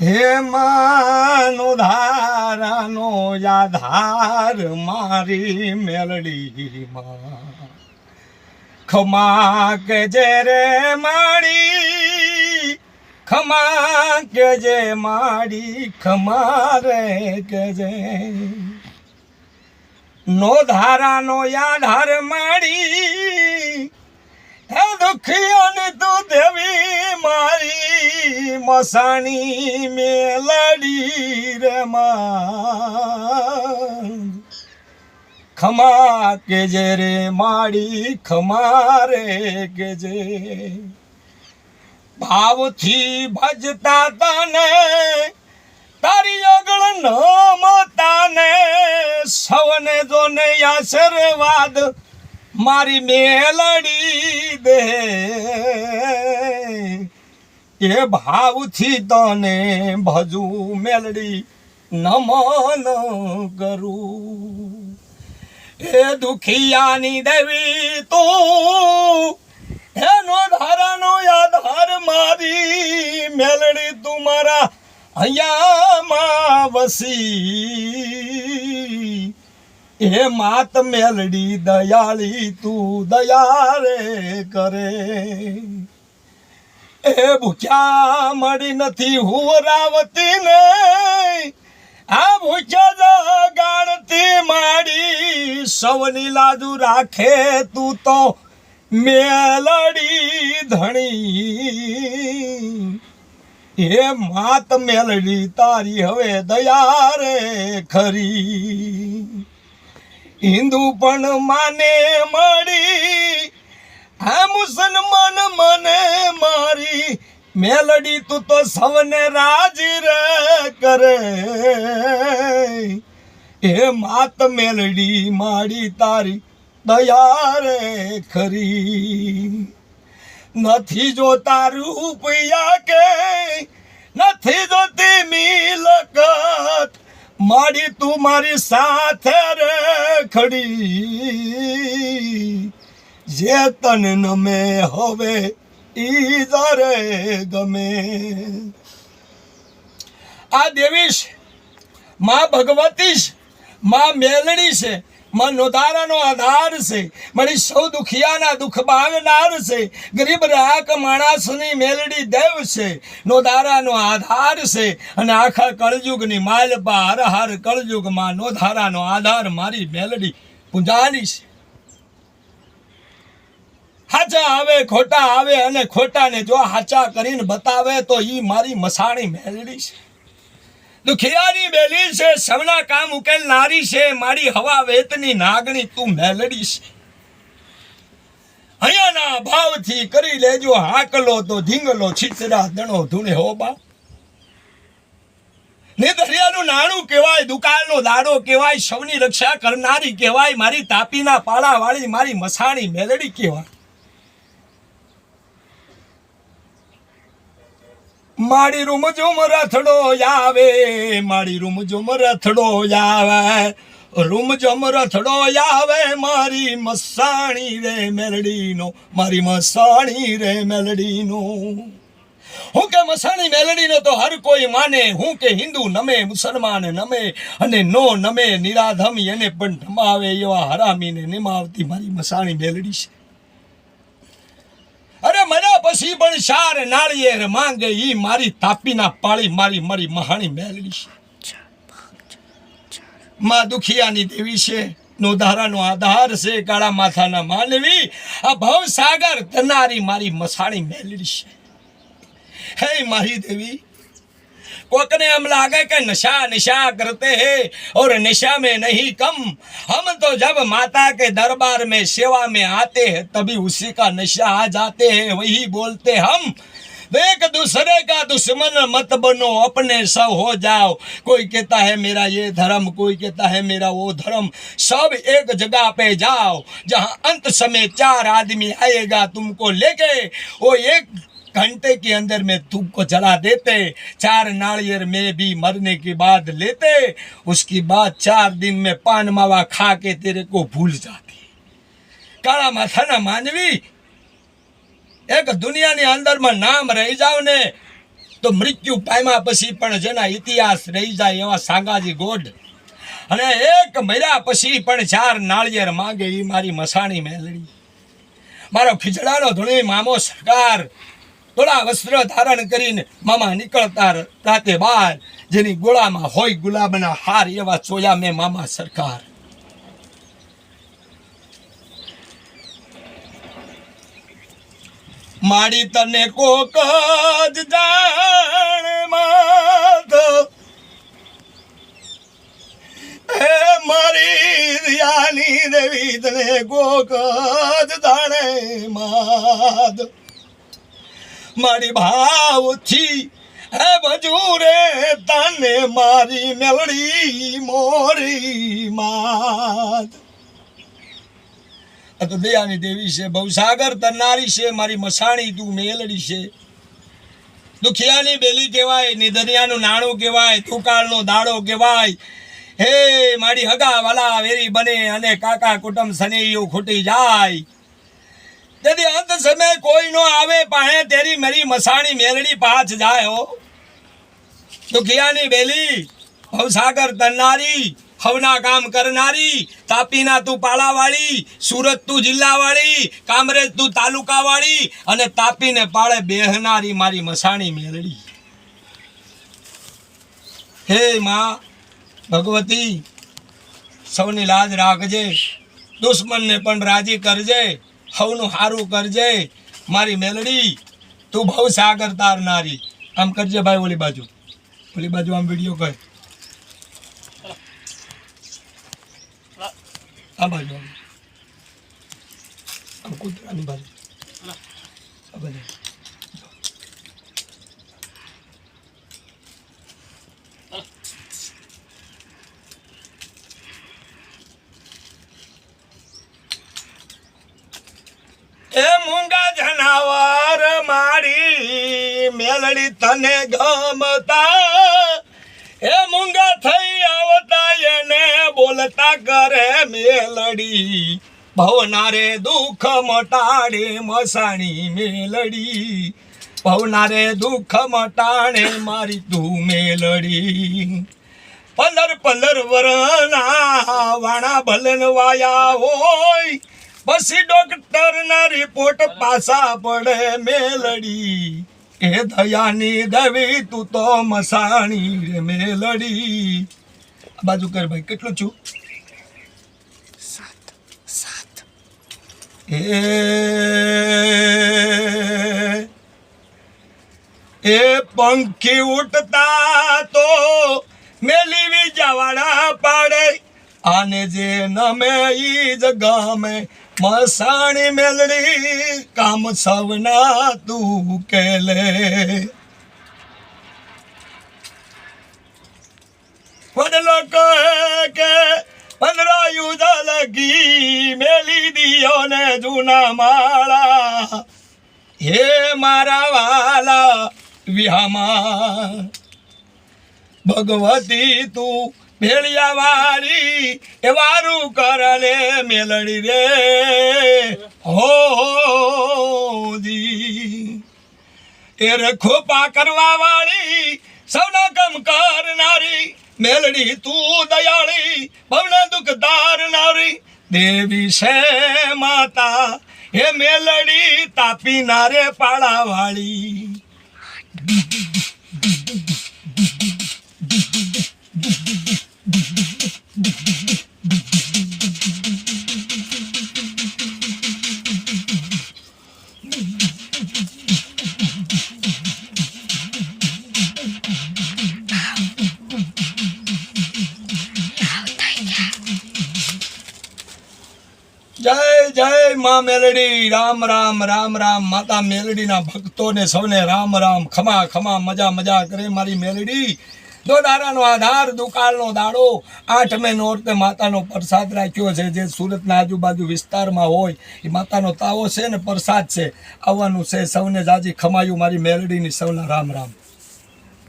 હે માનો ધારાનો યાધાર, મારી મેલડીમાં. ખમાક જે રે માડી, ખમાક જે માડી, ખમારે રે કે જે. નો ધારાનો યાધાર માડી હે દુખિયાને તું દેવી મારી મસાણી મેલાડી રે માં ખમા કે જે રે માડી, ખમા રે કે જે. ભાવથી ભજતા તને, તારી આગળ નમતા ને સૌને જોને આશીર્વાદ. મારી મેલડી દે. એ ભાવથી તને ભજુ મેલડી નમન કરું. એ દુખિયાની દેવી તું, એનો ધારાનો આધાર મારી મેલડી તું મારા અહીંયામાં વસી. એ માત મેલડી દયાળી તું દયા રે કરે. એ ભૂખ્યા મળી નથી હુવરાવતી ને આ ભૂખ્યા જગાડતી માડી સૌની લાજુ રાખે તું તો મેલડી ધણી. એ માત મેલડી તારી હવે દયા રે ખરી. હિન્દુ પણ માને મળી હા મુસલમાન મને મારી. મેલડી તું તો સૌને રાજી રે કરે. એ માત મેલડી માડી તારી દયા રે ખરી. નથી જોતા રૂપિયા કે, નથી જોતી મિલકત. માડી તું મારી સાથે રે ખડી. જે તન નમે હવે ઈ દરે ગમે. આ દેવીશમાં ભગવતીશમાં મેલણી છે માં નોધારાનો આધાર છે. મારી સૌ દુખિયાના દુઃખ ભાગનાર છે. ગરીબ રાખ માણસની મેલડી દેવ છે. નોધારાનો આધાર છે. અને આખા કળયુગની માલપા હર હર કળયુગમાં નોધારાનો આધાર મારી મેલડી પૂંજાની છે. હાચા આવે, ખોટા આવે અને ખોટાને જો હાચા કરીને બતાવે તો એ મારી મસાણી મેલડી છે. દુખિયાની બેલી છે, સવના કામ ઉકેલ નારી છે, મારી હવા વેતની નાગણી તું મેલડી છે. અહીંયાના ભાવથી કરી લેજો, હાકલો તો ધીંગલો, છીતરા દણો ધૂણે, હો બા નિધરિયાનું નાણું કહેવાય, દુકાળનો દાડો કહેવાય સૌની રક્ષા કરનારી કહેવાય, મારી તાપીના પાળાવાળી, મારી મસાણી મેલડી કહેવાય. મારી રૂમ ઝુમ રથડો આવે, મારી રૂમ ઝુમ રથડો આવે. રૂમ ઝુમ રથડો આવે, મારી મસાણી રે મેલડીનો, મારી મસાણી રે મેલડીનો. હું કે મસાણી મેલડીનો તો હર કોઈ માને, હું કે હિન્દુ નમે, મુસલમાન નમે, અને નો નમે, નિરાધમી, એને પણ નમાવે એવા હરામીને નિમાવતી મારી મસાણી મેલડી છે. પછી પણ શાર નાળિયેર માંગે ઈ મારી તાપીના પાળી મારી મારી મહાણી મેલડી છે. માં દુખિયાની દેવી છે નો ધારાનો આધાર છે, કાળા માથાના માનવી, આ ભવ સાગર તનારી મારી મસાણી મેલડી છે. હે મારી દેવી कोकने हम लागे के नशा निशा करते हैं और नशा में नहीं कम। हम तो जब माता के दरबार में सेवा में आते हैं, तभी उसी का नशा आ जाते हैं, वही बोलते हम। एक दूसरे का दुश्मन मत बनो, अपने सब हो जाओ। कोई कहता है मेरा ये धर्म, कोई कहता है मेरा वो धर्म। सब एक जगह पे जाओ, जहाँ अंत समय चार आदमी आएगा तुमको लेके। वो एक घंटे के अंदर में तुमको जला देते चार नारियर में भी मरने के बाद लेते उसके बाद चार दिन में पान मावा खा के तेरे को भूल जाती काला माथा मानवी એક દુનિયાની અંદરમાં નામ રહી જાવ ને તો મૃત્યુ પામ્યા પછી પણ જેના ઇતિહાસ રહી જાય એવા સાંગાજી ગોઢ અને એક મર્યા પછી પણ ચાર નાળિયેર માંગે એ મારી મસાણી મેલડી મારો ખીચડાનો ધૂણી મામો સરકાર થોડા વસ્ત્ર ધારણ કરીને મામા નીકળતા રાતે બહાર જેની ગોળામાં હોય ગુલાબના હાર એવા ચોયા મેં મામા સરકાર. માડી તને કોક જ જાણ મારી રિયાની દેવી તને કોક જ જાણે માધ મારી ભાવથી હે ભજુરે તને મારી મેલડી મોરી માત. આ તો દયાની દેવી છે, ભવસાગર તરનારી છે, મારી મસાણી તું મેલડી છે. દુખિયાની બેલી કહેવાય, નિધનિયાનું નાણું કહેવાય તુકાળનો દાડો કહેવાય. હે, મારી હગા વાલા વેરી બને અને કાકા કુટુંબ સનેયું ખૂટી જાય. તેથી અંત સમય કોઈ નો આવે પાહે તેરી મરી મસાણી મેલડી પાછ જાય દુખિયાની બેલી? ભવસાગર તરનારી, હવના કામ કરનારી, તાપીના તું પાળાવાળી, સુરત તું જિલ્લાવાળી, કામરેજ તું તાલુકાવાળી અને તાપીને પાળે બેહનારી મારી મસાણી મેલડી હે માં, ભગવતી, સૌની લાજ રાખજે, દુશ્મનને પણ રાજી કરજે. હવનું સારું કરજે, મારી મેલડી. તું બહુ સાગર તારનારી. આમ કરજે ભાઈ ઓલી બાજુ. ઓલી બાજુ આમ વીડિયો કર. આ બાજુ કૂતરાની બાજુ. આ એ મૂંગા જનાવર મારી મેલડી તને ગમતા. એ મૂંગા થઈ આવતા એને બોલતા કરે મેલડી. ભવનારે દુઃખ મટાડે મસાણી મેલડી. ભવનારે દુઃખ મટાણે મારી તું મેલડી. પલર પલર વરના વાણા ભલન વાયા હોય. પછી ડોક્ટર ના રિપોર્ટ પાછા પડે મેલડી. એ દયાની દવી તું તો મસાણી રે મેલડી. બાજુ કર ભાઈ કેટલું છું? સાત સાત. એ એ પંખી ઉઠતા તો મેલીવી જવાડા પાડે. આને જે નમે ઈ જ ગમે. મસાણી મેલડી, કામ સવના તું કેલે. વડલો કહે કે, પંદર યુધ લગી મેલી દિયો ને જૂના માળા. હે મારા વાલા વિહામાં, ભગવતી તું ભેળિયા વાળી એ વારું કરલે મેલડી રે. હો એ રખોપા કરવા વાળી સૌના કમ કરનારી મેલડી તું દયાળી, ભવને દુઃખ ધારનારી દેવી છે માતા. હે મેલડી તાપી નારે પાળા વાળી જય જય માં મેલડી. રામ રામ રામ રામ. માતા મેલડીના ભક્તોને સૌને રામ રામ. ખમા ખમા, મજા મજા કરે મારી મેલડી. દો દારાનો આધાર, દુકાળનો દાડો, આઠમે નોરતે માતાનો પ્રસાદ રાખ્યો છે. જે સુરતના આજુબાજુ વિસ્તારમાં હોય, એ માતાનો તાવો છે ને પ્રસાદ છે. આવવાનું છે સૌને જાજી ખમાયું મારી મેલડીની સૌના રામ રામ.